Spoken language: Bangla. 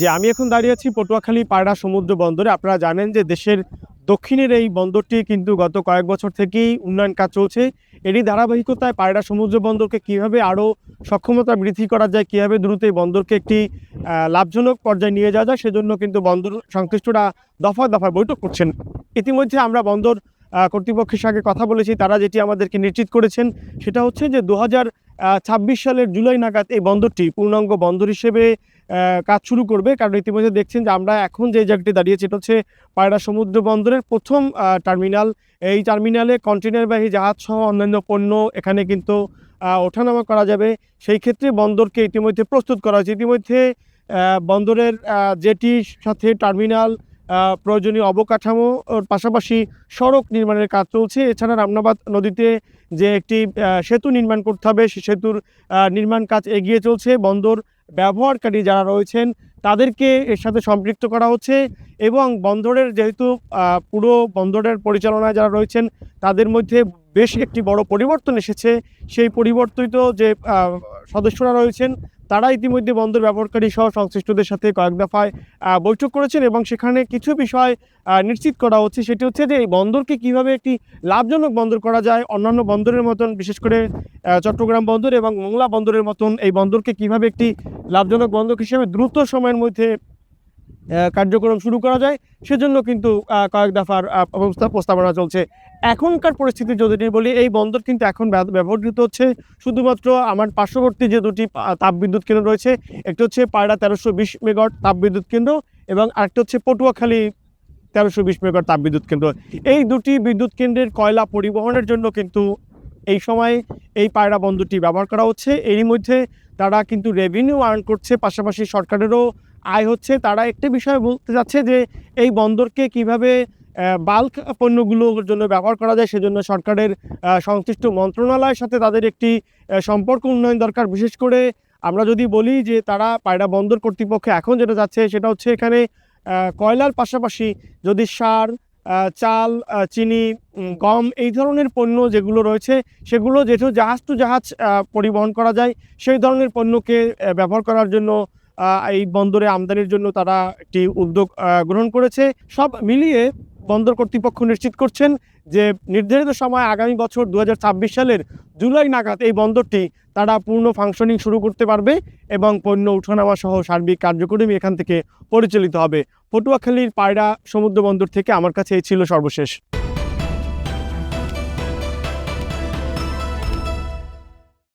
যে আমি এখন দাঁড়িয়ে আছি পটুয়াখালী পায়রা সমুদ্র বন্দরে। আপনারা জানেন যে দেশের দক্ষিণের এই বন্দরটি কিন্তু গত কয়েক বছর থেকেই উন্নয়ন কাজ চলছে। এরই ধারাবাহিকতায় পায়রা সমুদ্র বন্দরকে কীভাবে আরও সক্ষমতা বৃদ্ধি করা যায়, কীভাবে দ্রুত এই বন্দরকে একটি লাভজনক পর্যায়ে নিয়ে যাওয়া যায়, সেজন্য কিন্তু বন্দর সংশ্লিষ্টরা দফা দফায় বৈঠক করছেন। ইতিমধ্যে আমরা বন্দর কর্তৃপক্ষের সঙ্গে কথা বলেছি, তারা যেটি আমাদেরকে নিশ্চিত করেছেন, সেটা হচ্ছে যে দু ছাব্বিশ সালের জুলাই নাগাদ এই বন্দরটি পূর্ণাঙ্গ বন্দর হিসেবে কাজ শুরু করবে। কারণ ইতিমধ্যে দেখছেন যে আমরা এখন যে জায়গাটি দাঁড়িয়েছি, এটা হচ্ছে পায়রা সমুদ্র বন্দরের প্রথম টার্মিনাল। এই টার্মিনালে কন্টেনারবাহী জাহাজ সহ অন্যান্য পণ্য এখানে কিন্তু ওঠানামা করা যাবে। সেই ক্ষেত্রে বন্দরকে ইতিমধ্যে প্রস্তুত করা হয়েছে। ইতিমধ্যে বন্দরের জেটির সাথে টার্মিনাল প্রয়োজনীয় অবকাঠামো পাশাপাশি সড়ক নির্মাণের কাজ চলছে। এছাড়া রামনাবাদ নদীতে যে একটি সেতু নির্মাণ করতে হবে, সে সেতুর নির্মাণ কাজ এগিয়ে চলছে। বন্দর ব্যবহারকারী যারা রয়েছেন তাদেরকে এর সাথে সম্পৃক্ত করা হচ্ছে এবং বন্দরের যেহেতু পুরো বন্দরের পরিচালনায় যারা রয়েছেন, তাদের মধ্যে বেশ একটি বড় পরিবর্তন এসেছে। সেই পরিবর্তিত যে সদস্যরা রয়েছেন, তারা ইতিমধ্যে বন্দর ব্যবহারকারী সহ সংশ্লিষ্টদের সাথে কয়েক দফায় বৈঠক করেছেন এবং সেখানে কিছু বিষয় নিশ্চিত করা হচ্ছে। সেটি হচ্ছে যে, এই বন্দরকে কীভাবে একটি লাভজনক বন্দর করা যায়, অন্যান্য বন্দরের মতন, বিশেষ করে চট্টগ্রাম বন্দর এবং মোংলা বন্দরের মতন, এই বন্দরকে কীভাবে একটি লাভজনক বন্দর হিসেবে দ্রুত সময়ের মধ্যে কার্যক্রম শুরু করা যায়, সেজন্য কিন্তু কয়েক দফার প্রস্তাব- প্রস্তাবনা চলছে। এখনকার পরিস্থিতি যদি বলি, এই বন্দর কিন্তু এখন ব্যবহৃত হচ্ছে শুধুমাত্র আমার পার্শ্ববর্তী যে দুটি তাপবিদ্যুৎ কেন্দ্র রয়েছে, একটি হচ্ছে পায়রা তেরোশো বিশ মেগাওয়াট তাপবিদ্যুৎ কেন্দ্র এবং আরেকটি হচ্ছে পটুয়াখালী তেরোশো বিশ মেগাওয়াট তাপবিদ্যুৎ কেন্দ্র। এই দুটি বিদ্যুৎ কেন্দ্রের কয়লা পরিবহনের জন্য কিন্তু এই সময় এই পায়রা বন্দরটি ব্যবহার করা হচ্ছে। এরই মধ্যে তারা কিন্তু রেভিনিউ আর্ন করছে, পাশাপাশি সরকারেরও আয় হচ্ছে। তারা একটা বিষয় বলতে যাচ্ছে যে, এই বন্দরকে কীভাবে বাল্ক পণ্যগুলোর জন্য ব্যবহার করা যায় সেজন্য সরকারের সংশ্লিষ্ট মন্ত্রণালয়ের সাথে তাদের একটি সম্পর্ক উন্নয়ন দরকার। বিশেষ করে আমরা যদি বলি যে, তারা পায়রা বন্দর কর্তৃপক্ষ এখন যেটা যাচ্ছে সেটা হচ্ছে এখানে কয়লার পাশাপাশি যদি সার চাল চিনি গম এই ধরনের পণ্য যেগুলো রয়েছে, সেগুলো যেহেতু জাহাজ টু জাহাজ পরিবহন করা যায়, সেই ধরনের পণ্যকে ব্যবহার করার জন্য এই বন্দরে আমদানির জন্য তারা একটি উদ্যোগ গ্রহণ করেছে। সব মিলিয়ে বন্দর কর্তৃপক্ষ নিশ্চিত করছেন যে নির্ধারিত সময় আগামী বছর দু হাজার ছাব্বিশ সালের জুলাই নাগাদ এই বন্দরটি তারা পূর্ণ ফাংশনিং শুরু করতে পারবে এবং পণ্য উঠানামা সহ সার্বিক কার্যক্রমী এখান থেকে পরিচালিত হবে। পটুয়াখালীর পায়রা সমুদ্র বন্দর থেকে আমার কাছে এই ছিল সর্বশেষ।